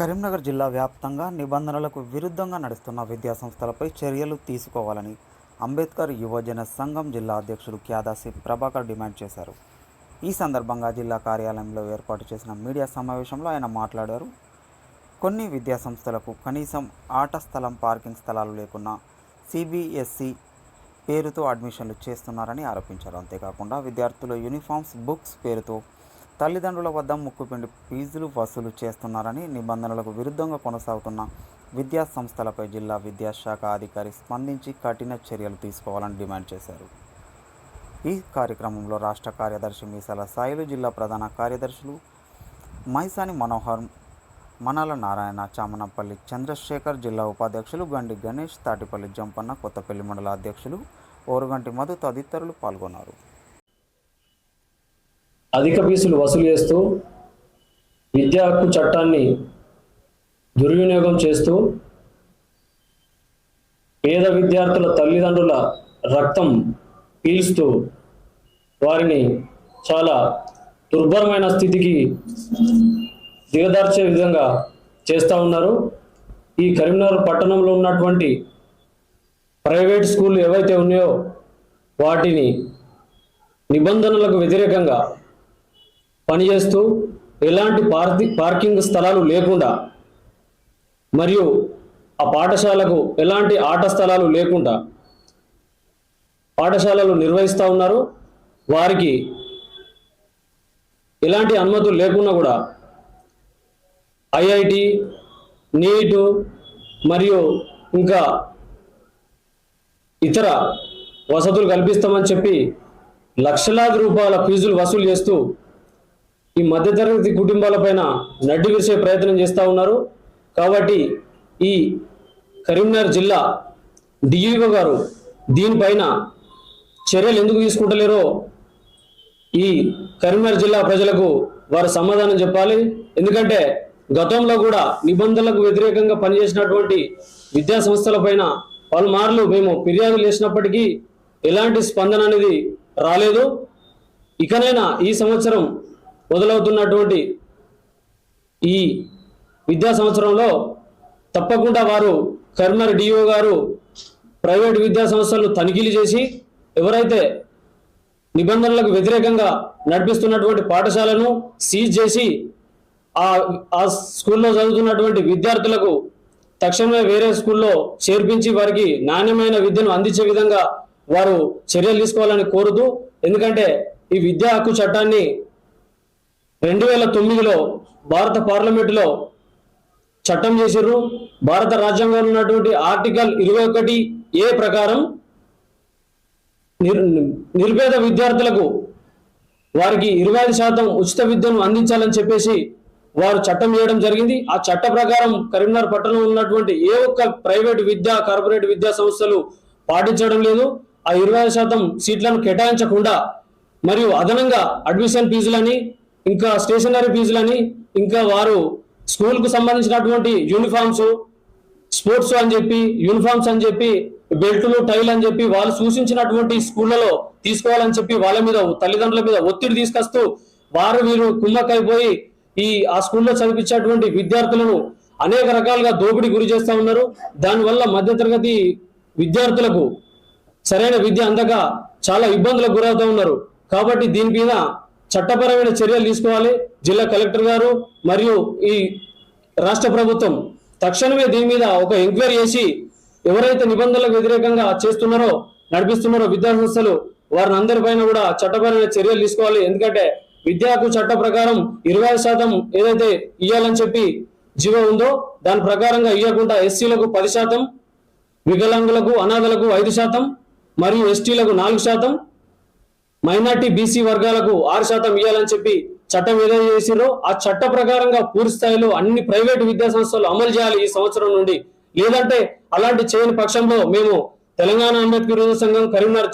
కరీంనగర్ జిల్లా వ్యాప్తంగా నిబంధనలకు విరుద్ధంగా నడుస్తున్న విద్యాసంస్థలపై చర్యలు తీసుకోవాలని అంబేద్కర్ యువజన సంఘం జిల్లా అధ్యక్షుడు క్యాదాసి ప్రభాకర్ డిమాండ్ చేశారు. ఈ సందర్భంగా జిల్లా కార్యాలయంలో ఏర్పాటు చేసిన మీడియా సమావేశంలో ఆయన మాట్లాడారు. కొన్ని విద్యాసంస్థలకు కనీసం ఆట స్థలం పార్కింగ్ స్థలాలు లేకున్నా సిబిఎస్ఈ పేరుతో అడ్మిషన్లు చేస్తున్నారని ఆరోపించారు. అంతేకాకుండా విద్యార్థుల యూనిఫామ్స్ బుక్స్ పేరుతో తల్లిదండ్రుల వద్ద ముక్కుపిండి ఫీజులు వసూలు చేస్తున్నారని నిబంధనలకు విరుద్ధంగా కొనసాగుతున్న విద్యా సంస్థలపై జిల్లా విద్యాశాఖ అధికారి స్పందించి కఠిన చర్యలు తీసుకోవాలని డిమాండ్ చేశారు. ఈ కార్యక్రమంలో రాష్ట్ర కార్యదర్శి మీసాల సాయిలు జిల్లా ప్రధాన కార్యదర్శులు మైసాని మనోహర్ మనాల నారాయణ చామనపల్లి చంద్రశేఖర్ జిల్లా ఉపాధ్యక్షులు గండి గణేష్ తాటిపల్లి జంపన్న కొత్తపల్లి మండల అధ్యక్షులు ఓరుగంటి మధు తదితరులు పాల్గొన్నారు. అధిక ఫీజులు వసూలు చేస్తూ విద్యా హక్కు చట్టాన్ని దుర్వినియోగం చేస్తూ పేద విద్యార్థుల తల్లిదండ్రుల రక్తం పీల్స్తూ వారిని చాలా దుర్భరమైన స్థితికి దిగదార్చే విధంగా చేస్తూ ఉన్నారు. ఈ కరీంనగర్ పట్టణంలో ఉన్నటువంటి ప్రైవేట్ స్కూళ్ళు ఏవైతే ఉన్నాయో వాటిని నిబంధనలకు వ్యతిరేకంగా పనిచేస్తూ ఎలాంటి పార్కి పార్కింగ్ స్థలాలు లేకుండా మరియు ఆ పాఠశాలకు ఎలాంటి ఆట స్థలాలు లేకుండా పాఠశాలలు నిర్వహిస్తూ ఉన్నారు. వారికి ఎలాంటి అనుమతులు లేకుండా కూడా ఐఐటి నీటు మరియు ఇంకా ఇతర వసతులు కల్పిస్తామని చెప్పి లక్షలాది రూపాయల ఫీజులు వసూలు చేస్తూ ఈ మధ్యతరగతి కుటుంబాలపైన నడ్డి విరిసే ప్రయత్నం చేస్తూ ఉన్నారు. కాబట్టి ఈ కరీంనగర్ జిల్లా డిఈఓ గారు దీనిపైన చర్యలు ఎందుకు తీసుకుంటలేరో ఈ కరీంనగర్ జిల్లా ప్రజలకు వారు సమాధానం చెప్పాలి. ఎందుకంటే గతంలో కూడా నిబంధనలకు వ్యతిరేకంగా పనిచేసినటువంటి విద్యా సంస్థలపైన పలుమార్లు మేము ఫిర్యాదులు చేసినప్పటికీ ఎలాంటి స్పందన అనేది రాలేదు. ఇకనైనా ఈ సంవత్సరం మొదలవుతున్నటువంటి ఈ విద్యా సంవత్సరంలో తప్పకుండా వారు కర్మర్ డిఓ గారు ప్రైవేట్ విద్యా సంస్థలు తనిఖీలు చేసి ఎవరైతే నిబంధనలకు వ్యతిరేకంగా నడిపిస్తున్నటువంటి పాఠశాలను సీజ్ చేసి ఆ ఆ స్కూల్లో చదువుతున్నటువంటి విద్యార్థులకు తక్షణమే వేరే స్కూల్లో చేర్పించి వారికి నాణ్యమైన విద్యను అందించే విధంగా వారు చర్యలు తీసుకోవాలని కోరుతూ ఎందుకంటే ఈ విద్యా హక్కు చట్టాన్ని రెండు వేల తొమ్మిదిలో భారత పార్లమెంటులో చట్టం చేసిర్రు. భారత రాజ్యాంగంలో ఉన్నటువంటి ఆర్టికల్ ఇరవై ఒకటి ఏ ప్రకారం నిర్పేద విద్యార్థులకు వారికి ఇరవై ఐదు శాతం ఉచిత విద్యను అందించాలని చెప్పేసి వారు చట్టం చేయడం జరిగింది. ఆ చట్ట ప్రకారం కరీంనగర్ పట్టణంలో ఉన్నటువంటి ఏ ఒక్క ప్రైవేట్ విద్యా కార్పొరేట్ విద్యా సంస్థలు పాటించడం లేదు. ఆ ఇరవై ఐదు శాతం సీట్లను కేటాయించకుండా మరియు అదనంగా అడ్మిషన్ ఫీజులని ఇంకా స్టేషనరీ ఫీజులని ఇంకా వారు స్కూల్కు సంబంధించినటువంటి యూనిఫామ్స్ స్పోర్ట్స్ అని చెప్పి యూనిఫామ్స్ అని చెప్పి బెల్టులు టైల్ అని చెప్పి వాళ్ళు సూచించినటువంటి స్కూళ్ళలో తీసుకోవాలని చెప్పి వాళ్ళ మీద తల్లిదండ్రుల మీద ఒత్తిడి తీసుకొస్తూ వారు వీరు కుమ్మక్కైపోయి ఈ ఆ స్కూల్లో చదివించేటువంటి విద్యార్థులను అనేక రకాలుగా దోపిడీ గురి చేస్తూ ఉన్నారు. దానివల్ల మధ్యతరగతి విద్యార్థులకు సరైన విద్య అందక చాలా ఇబ్బందులకు గురవుతూ ఉన్నారు. కాబట్టి దీని మీద చట్టపరమైన చర్యలు తీసుకోవాలి. జిల్లా కలెక్టర్ గారు మరియు ఈ రాష్ట్ర ప్రభుత్వం తక్షణమే దీని మీద ఒక ఎంక్వైరీ చేసి ఎవరైతే నిబంధనలకు వ్యతిరేకంగా చేస్తున్నారో నడిపిస్తున్నారో విద్యా సంస్థలు వారిని అందరిపైన కూడా చట్టపరమైన చర్యలు తీసుకోవాలి. ఎందుకంటే విద్యాకు చట్ట ప్రకారం ఇరవై శాతం ఏదైతే ఇవ్వాలని చెప్పి జీవో ఉందో దాని ప్రకారంగా ఇవ్వకుండా ఎస్సీలకు పది శాతం వికలాంగులకు అనాథలకు ఐదు శాతం మరియు ఎస్టీలకు నాలుగు శాతం మైనార్టీ బీసీ వర్గాలకు ఆరు శాతం ఇవ్వాలని చెప్పి చట్టం ఏదైతే చేసిరో ఆ చట్ట ప్రకారంగా పూర్తి స్థాయిలో అన్ని ప్రైవేటు విద్యా సంస్థలు అమలు చేయాలి ఈ సంవత్సరం నుండి. లేదంటే అలాంటి చేయని పక్షంలో మేము తెలంగాణ అంబేద్కర్ సంఘం కరీంనగర్